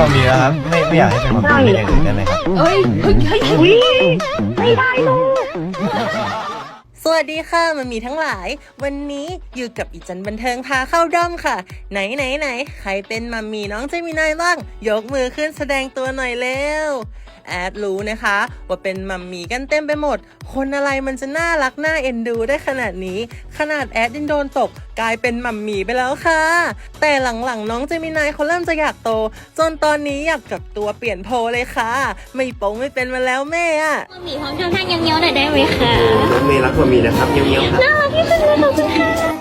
มัมมี่แล้วครับไม่ไม่อยากให้เป็นมัมมี่เป็นอย่างอื่นได้ไหมครับ เอ้ยเฮ้ยเฮ้ยอุ้ยไม่ได้ลูก สวัสดีค่ะมันมีทั้งหลาย วันนี้อยู่กับอีจันบันเทิงพาเข้าด้อมค่ะ ไหนไหนไหนใครเป็นมัมมี่น้องเจมินายบ้าง ยกมือขึ้นแสดงตัวหน่อยเร็วแอดรู้นะคะ ว่าเป็นมัมมี่กันเต็มไปหมด คนอะไรมันจะน่ารักน่าเอ็นดูได้ขนาดนี้ ขนาดแอดยังโดนตก กลายเป็นมัมมี่ไปแล้วค่ะ แต่หลังๆน้องเจมินายเขาเริ่มจะอยากโต จนตอนนี้อยากกลับตัวเปลี่ยนโพลเลยค่ะ ไม่โป้งไม่เป็นมาแล้วแม่อะหมีพร้อมทำท่าเงี้ยวๆหน่อยได้ไหมคะรถเมย์รักกว่ามีนะครับเงี้ยวๆครับ น่ารักที่สุดเลยขอบคุณค่ะ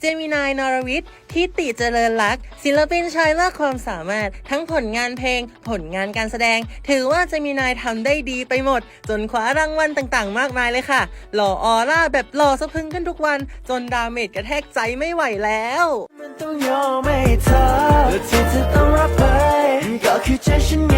เจมินายนรวิทย์ทิติเจริญลักษ์ศิลปินชายมากความสามารถ ทั้งผลงานเพลง ผลงานการแสดง ถือว่าเจมินายทำได้ดีไปหมด จนคว้ารางวัลต่างๆ มากมายเลยค่ะ หล่อออร่าแบบหล่อสะพึงขึ้นทุกวัน จนดาเมจกระแทกใจไม่ไหวแล้วมันต้องยอมให้เธอที่เธอต้องรับไปก็คือใจฉันไง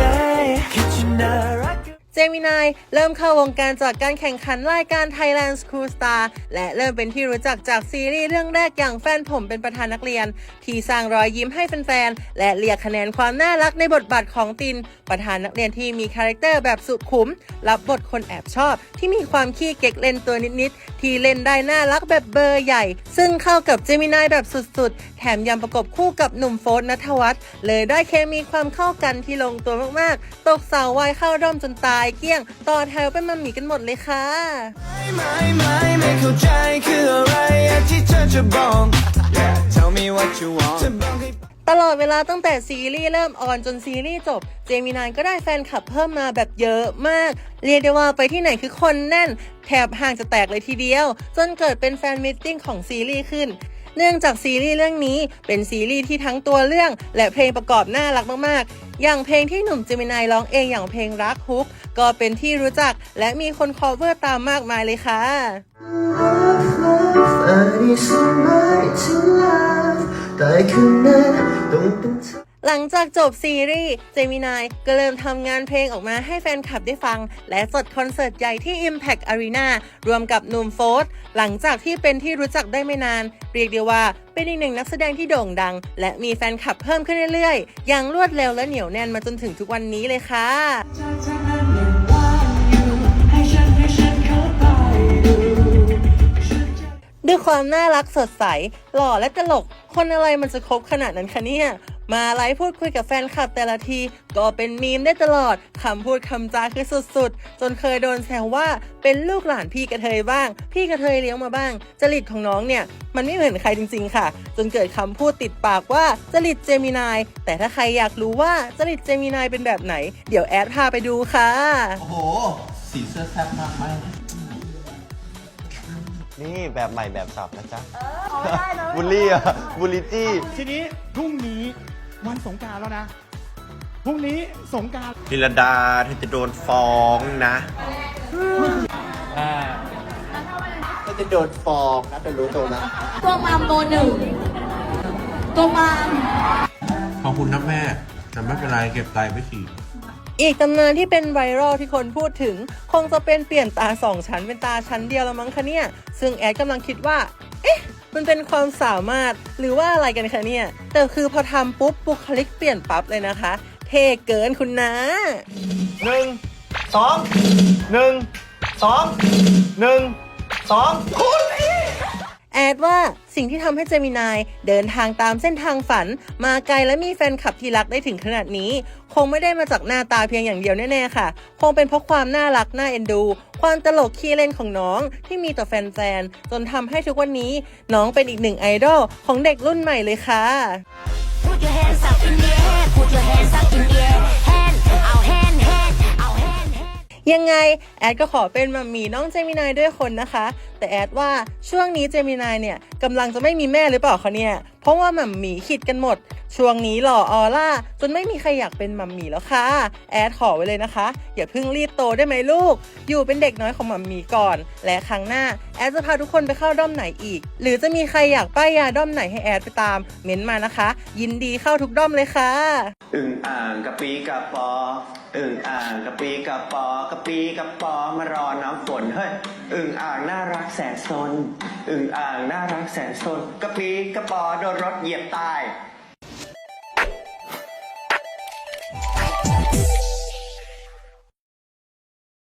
คือฉันน่ารัก เจมินายเริ่มเข้าวงการจากการแข่งขันรายการ Thailand School Star และเริ่มเป็นที่รู้จักจากซีรีส์เรื่องแรกอย่างแฟนผมเป็นประธานนักเรียน ที่สร้างรอยยิ้มให้แฟนๆ และเรียกคะแนนความน่ารักในบทบาทของติน ประธานนักเรียนที่มีคาแรคเตอร์แบบสุขุม รับบทคนแอบชอบ ที่มีความขี้เก๊กเล่นตัวนิดๆ ที่เล่นได้น่ารักแบบเบอร์ใหญ่ ซึ่งเข้ากับเจมินายแบบสุดๆ แถมยังประกบคู่กับหนุ่มโฟนนัทวัฒน์เลยได้เคมีความเข้ากันที่ลงตัวมากๆ ตกสาววายเข้าร่อมจนตายเกลี้ยง ต่อแถวเป็นมัมหมี่กันหมดเลยค่ะไม่ไม่ไม่ไม่เข้าใจคืออะไรอะที่เธอจะบอก Yeah tell me what you want จะบอกให้ตลอดเวลาตั้งแต่ซีรีส์เริ่มออนจนซีรีส์จบ เจมินายก็ได้แฟนคลับเพิ่มมาแบบเยอะมาก เรียกได้ว่าไปที่ไหนคือคนแน่น แถบห่างจะแตกเลยทีเดียว จนเกิดเป็นแฟนมิทติ้งของซีรีส์ขึ้น เนื่องจากซีรีส์เรื่องนี้เป็นซีรีส์ที่ทั้งตัวเรื่องและเพลงประกอบน่ารักมากๆ อย่างเพลงที่หนุ่มจิมินายร้องเองอย่างเพลงรักฮุก ก็เป็นที่รู้จักและมีคนคอเวอร์ตามมากมายเลยค่ะ แต่คืนนั้นต้อง หลังจากจบซีรีส์เจมินายก็เริ่มทำงานเพลงออกมาให้แฟนคลับได้ฟัง และจัดคอนเสิร์ตใหญ่ที่ Impact Arena รวมกับหนุ่มโฟร์หลังจากที่เป็นที่รู้จักได้ไม่นาน เรียกได้ว่าเป็นอีกหนึ่งนักแสดงที่โด่งดัง และมีแฟนคลับเพิ่มขึ้นเรื่อยๆ อย่างรวดเร็วและเหนียวแน่นมาจนถึงทุกวันนี้เลยค่ะด้วยความน่ารักสดใส หล่อและตลก คนอะไรมันจะครบขนาดนั้นคะเนี่ย มาไลฟ์พูดคุยกับแฟนคลับแต่ละที ก็เป็นมีมได้ตลอดคำพูดคำจาคือสุดๆ จนเคยโดนแซวว่าเป็นลูกหลานพี่กระเทยบ้าง พี่กระเทยเลี้ยงมาบ้าง จริตของน้องเนี่ย มันไม่เหมือนใครจริงๆค่ะ จนเกิดคำพูดติดปากว่าจริตเจมินาย แต่ถ้าใครอยากรู้ว่าจริตเจมินายเป็นแบบไหน เดี๋ยวแอดพาไปดูค่ะ โอ้โห สีเสื้อแซ่บมากไหมนี่แบบใหม่แบบสับนะจ๊ะบูลลี่อะบูลลี่จี้ ทีนี้พรุ่งนี้ วันสงกรารแล้วนะพรุ่งนี้สงกราร ลิลดาเธอจะโดนฟ้องนะก็จะโดนฟองนะเป็นรู้ตัวนะตัวมามโบหนึ่งตัวมามขอบคุณนะแม่ แต่ไม่เป็นไรเก็บไตไว้ฉีดอีกตำนานที่เป็นไวรัลที่คนพูดถึง คงจะเป็นเปลี่ยนตาสองชั้นเป็นตาชั้นเดียวแล้วมั้งคะเนี่ย ซึ่งแอดกำลังคิดว่า เอ๊ะ มันเป็นความสามารถหรือว่าอะไรกันคะเนี่ย แต่คือพอทำปุ๊บบุคลิกเปลี่ยนปั๊บเลยนะคะ เท่เกินคุณนะหนึ่งสองหนึ่งสองหนึ่งสองคุณ แอดว่าสิ่งที่ทำให้เจมินายเดินทางตามเส้นทางฝัน มาไกลและมีแฟนคลับที่รักได้ถึงขนาดนี้ คงไม่ได้มาจากหน้าตาเพียงอย่างเดียวแน่ๆค่ะ คงเป็นเพราะความน่ารักน่าเอ็นดู ความตลกขี้เล่นของน้องที่มีต่อแฟนๆจนทำให้ทุกวันนี้น้องเป็นอีกหนึ่งไอดอลของเด็กรุ่นใหม่เลยค่ะ Put your hands up in the air Put your hands up in the air Hand ยังไง แอดก็ขอเป็นมัมมี่น้องเจมินายด้วยคนนะคะ แต่แอดว่าช่วงนี้เจมินายเนี่ยกำลังจะไม่มีแม่หรือเปล่าคะเนี่ย เพราะว่ามัมมี่ขิดกันหมด ช่วงนี้หล่อออร่าจนไม่มีใครอยากเป็นมัมมี่แล้วค่ะ แอดขอไว้เลยนะคะ อย่าเพิ่งรีบโตได้ไหมลูก อยู่เป็นเด็กน้อยของมัมมี่ก่อน และครั้งหน้าแอดจะพาทุกคนไปเข้าด้อมไหนอีก หรือจะมีใครอยากป้ายยาด้อมไหนให้แอดไปตาม เม้นต์มานะคะ ยินดีเข้าทุกด้อมเลยค่ะ อึ่งอ่างกะปีกะปอ อึ่งอ่างกะปีกะปอกะปีกะปอมารอน้ำฝนเฮ้ย อึ่งอ่างน่ารักแสนซน อึ่งอ่างน่ารักแสนซนกะปีกะปอโดนรถเหยียบตาย